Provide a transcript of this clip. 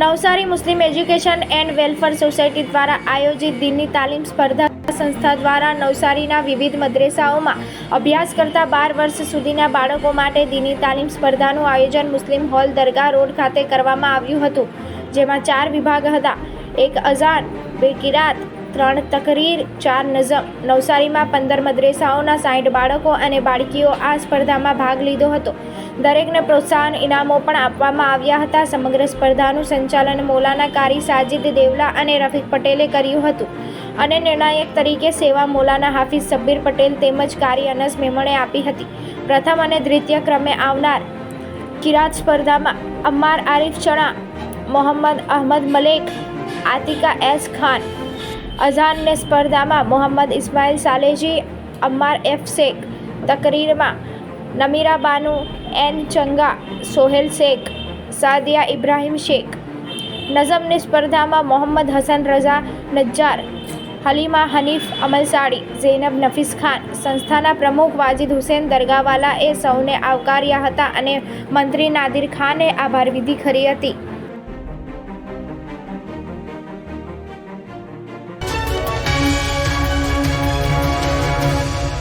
Navsari Muslim education and welfare society દ્વારા આયોજિત દિનની તાલીમ સ્પર્ધા સંસ્થા દ્વારા નવસારીના વિવિધ મદ્રેસાઓમાં અભ્યાસ કરતા બાર વર્ષ સુધીના બાળકો માટે દિની તાલીમ સ્પર્ધાનું આયોજન મુસ્લિમ હોલ દરગાહ રોડ ખાતે કરવામાં આવ્યું હતું, જેમાં ચાર વિભાગ હતા. એક અઝાન, બે કિરાત, ત્રણ તકરીર, ચાર નઝમ. નવસારીમાં પંદર મદ્રેસાઓના સાઠ બાળકો અને બાળકીઓ આ સ્પર્ધામાં ભાગ લીધો હતો. દરેકને પ્રોત્સાહન ઇનામો પણ આપવામાં આવ્યા હતા. સમગ્ર સ્પર્ધાનું સંચાલન મૌલાના કારી સાજિદ દેવલા અને રફીક પટેલે કર્યું હતું અને નિર્ણાયક તરીકે સેવા મૌલાના હાફિઝ સબ્બીર પટેલ તેમજ કારી અનસ મેમણે આપી હતી. પ્રથમ અને દ્વિતીય ક્રમે આવનાર કિરાત સ્પર્ધામાં અમ્માર આરિફ ચણા, મોહમ્મદ અહમદ મલેક, આતિકા એસ ખાન, અઝાનને સ્પર્ધામાં મોહમ્મદ ઇસ્માઇલ સાલેજી, અમ્માર એફ શેખ તકરીરમાં નમીરા બાનુ એન ચંગા, સોહેલ શેખ, સાદિયા ઇબ્રાહિમ શેખ નઝમની સ્પર્ધામાં મોહમ્મદ હસન રઝા, નજ્જાર, હલીમા હનીફ અમલસાડી ઝૈનબ નફીસ ખાન, સંસ્થાના પ્રમુખ વાજિદ હુસેન દરગાવાલાએ સૌને આવકાર્યા હતા અને મંત્રી નાદિર ખાને આભાર વિધિ કરી હતી.